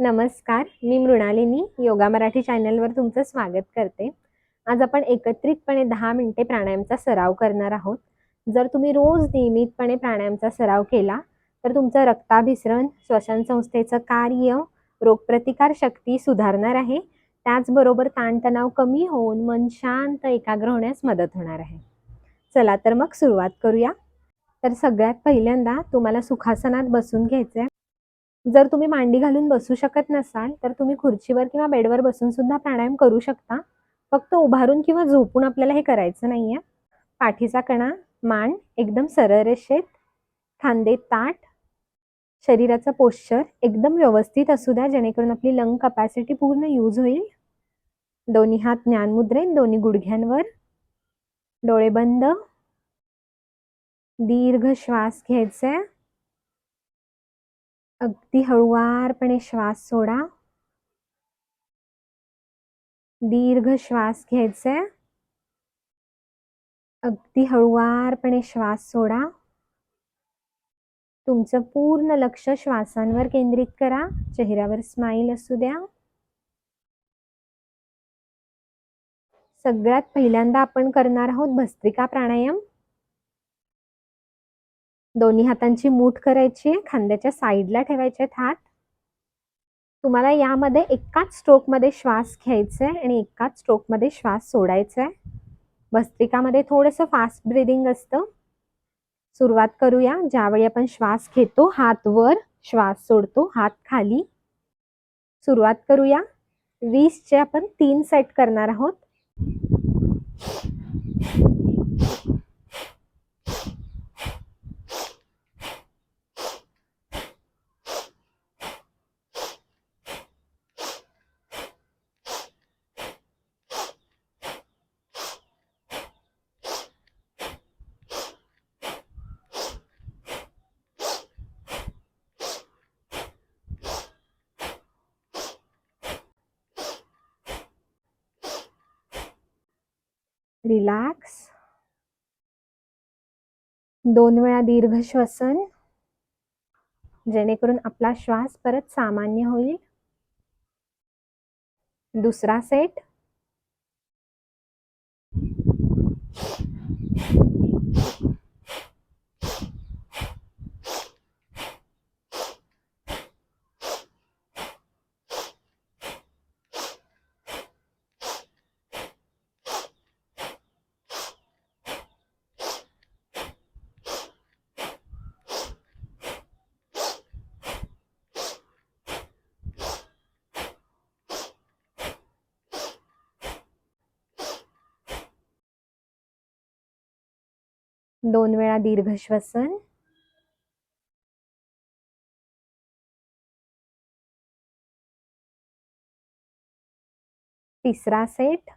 नमस्कार मी मृणालिनी योगा मराठी चॅनलवर तुमचं स्वागत करते. आज आपण एकत्रितपणे दहा मिनिटे प्राणायामचा सराव करणार आहोत. जर तुम्ही रोज नियमितपणे प्राणायामचा सराव केला तर तुमचं रक्ताभिसरण श्वसन संस्थेचं कार्य रोगप्रतिकार शक्ती सुधारणार आहे. त्याचबरोबर ताणतणाव कमी होऊन मन शांत एकाग्र होण्यास मदत होणार आहे. चला तर मग सुरुवात करूया. तर सगळ्यात पहिल्यांदा तुम्हाला सुखासनात बसून घ्यायचं आहे जर तुम्ही मांडी घालून बसू शकत नसाल तर तुम्ही खुर्चीवर किंवा बेडवर बसून सुद्धा प्राणायाम करू शकता. फक्त उभारून किंवा झोपून आपल्याला हे करायचं नाही आहे पाठीचा कणा मान एकदम सरळ रेषेत. खांदे ताट. शरीराचं पोश्चर एकदम व्यवस्थित असू द्या जेणेकरून आपली लंग कपॅसिटी पूर्ण यूज होईल. दोन्ही हात ज्ञानमुद्रेत दोन्ही गुडघ्यांवर. डोळे बंद. दीर्घ श्वास घ्यायचे. अगदी हळुवारपणे श्वास सोडा. दीर्घ श्वास घ्यायचे. अगदी हळुवारपणे श्वास सोडा. तुमचं पूर्ण लक्ष श्वासांवर केंद्रित करा. चेहऱ्यावर स्माईल असू द्या. सगळ्यात पहिल्यांदा आपण करणार आहोत भस्त्रिका प्राणायाम. दोन्ही हातांची मूठ करायची आहे खांद्याच्या साईडला ठेवायचे हात. तुम्हाला यामध्ये एकाच स्ट्रोकमध्ये श्वास घ्यायचा आहे आणि एकाच स्ट्रोकमध्ये श्वास सोडायचा आहे. भस्त्रिकामध्ये थोडंसं फास्ट ब्रिदिंग असतं. सुरुवात करूया. ज्यावेळी आपण श्वास घेतो हात वर श्वास सोडतो हात खाली. सुरुवात करूया. वीसचे आपण तीन सेट करणार आहोत. रिलॅक्स. दोन वेळा दीर्घ श्वसन. जेणेकरून आपला श्वास परत सामान्य होईल. दुसरा सेट दोन वेळा दीर्घ श्वसन. तिसरा सेट.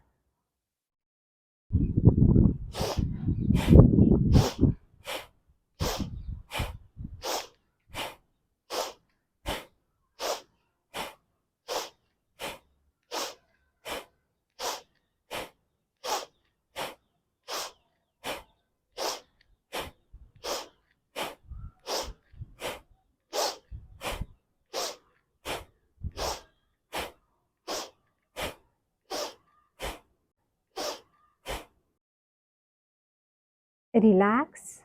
रिलॅक्स.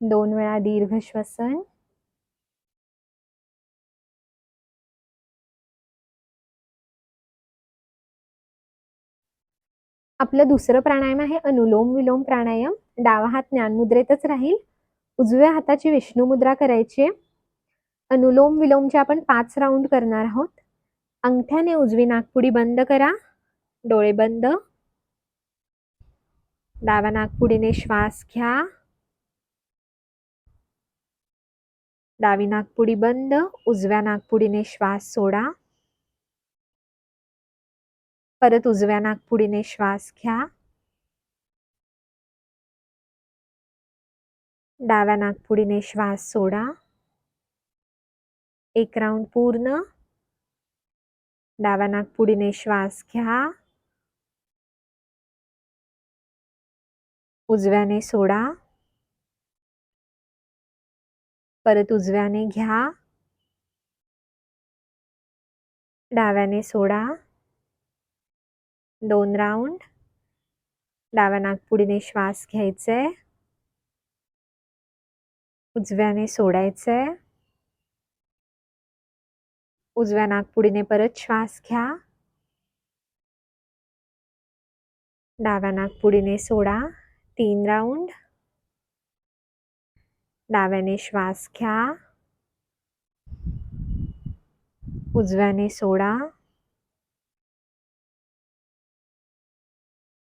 दोन वेळा दीर्घ श्वसन. आपलं दुसरं प्राणायाम आहे अनुलोम विलोम प्राणायाम. डावा हात ज्ञानमुद्रेतच राहील. उजव्या हाताची विष्णू मुद्रा करायची आहे. अनुलोम विलोमचे आपण पाच राऊंड करणार आहोत. अंगठ्याने उजवी नागपुडी बंद करा. डोळे बंद. डाव्या नागपुडीने श्वास घ्या. डावी नागपुडी बंद उजव्या नागपुडीने श्वास सोडा. परत उजव्या नागपुडीने श्वास घ्या. डाव्या नागपुडीने श्वास सोडा. एक राऊंड पूर्ण. डाव्या नागपुडीने श्वास घ्या. उजव्याने सोडा. परत उजव्याने घ्या. डाव्याने सोडा. दोन राऊंड. डाव्या नागपुडीने श्वास घ्यायचाय उजव्याने सोडायचंय उजव्या नागपुडीने परत श्वास घ्या. डाव्या नागपुडीने सोडा. तीन राऊंड डाव्याने श्वास घ्या. उजव्याने सोडा.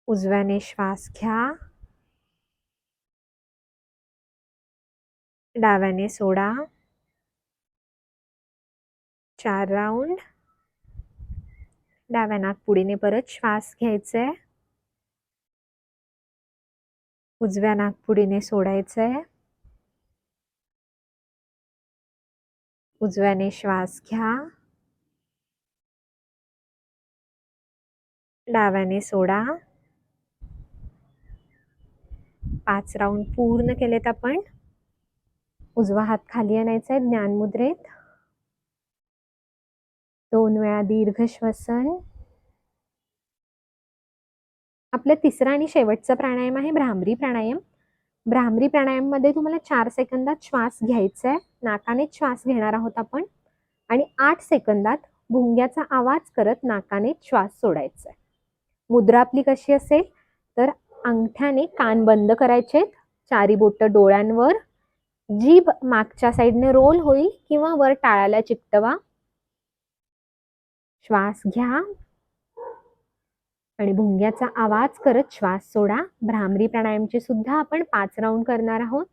उजव्याने श्वास घ्या. डाव्याने सोडा. चार राऊंड डाव्या नागपुडीने परत श्वास घ्यायचाय. उजव्या नागपुडीने सोडायचंय. उजव्याने श्वास घ्या. डाव्याने सोडा. पाच राऊंड पूर्ण केलेत आपण. उजवा हात खाली आणायचा आहे ज्ञानमुद्रेत. दोन वेळा दीर्घ श्वसन. आपलं तिसरा आणि शेवटचा प्राणायाम आहे भ्रामरी प्राणायाम. भ्रामरी प्राणायाममध्ये तुम्हाला चार सेकंदात श्वास घ्यायचा आहे नाकाने श्वास घेणार आहोत आपण. आणि आठ सेकंदात भुंग्याचा आवाज करत नाकाने श्वास सोडायचा आहे मुद्रा आपली कशी असेल? तर अंगठ्याने कान बंद करायचे चारी बोट डोळ्यांवर. जीभ मागच्या साईडने रोल होईल किंवा वर टाळाला चिकटवा. श्वास घ्या. आणि भुंग्याचा आवाज करत श्वास सोडा. भ्रामरी प्राणायामचे सुद्धा आपण पाच राऊंड करणार आहोत.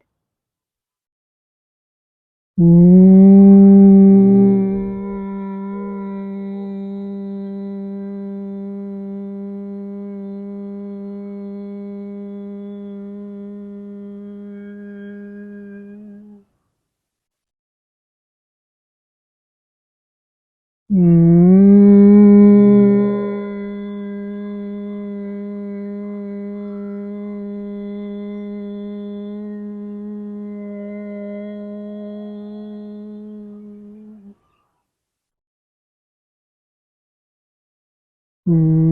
Mm.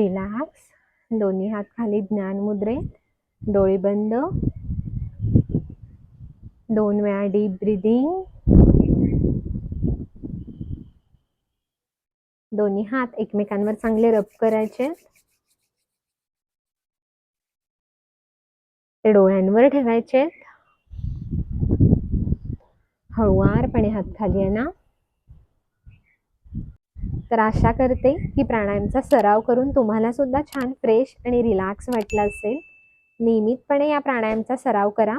रिलॅक्स. दोन्ही हात खाली ज्ञान मुद्रेत डोळे बंद. दोन वेळा डीप ब्रिदिंग दोन्ही हात एकमेकांवर चांगले रब करायचे. ते डोळ्यांवर ठेवायचे हळुवारपणे हात खाली आणा. तर आशा करते की प्राणायामचा सराव करून तुम्हाला सुद्धा छान फ्रेश आणि रिलॅक्स वाटलं असेल. नियमितपणे या प्राणायामचा सराव करा.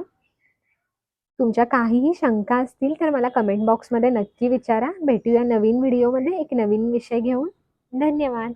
तुमच्या काहीही शंका असतील तर मला कमेंट बॉक्समध्ये नक्की विचारा. भेटूया नवीन व्हिडिओमध्ये एक नवीन विषय घेऊन. धन्यवाद.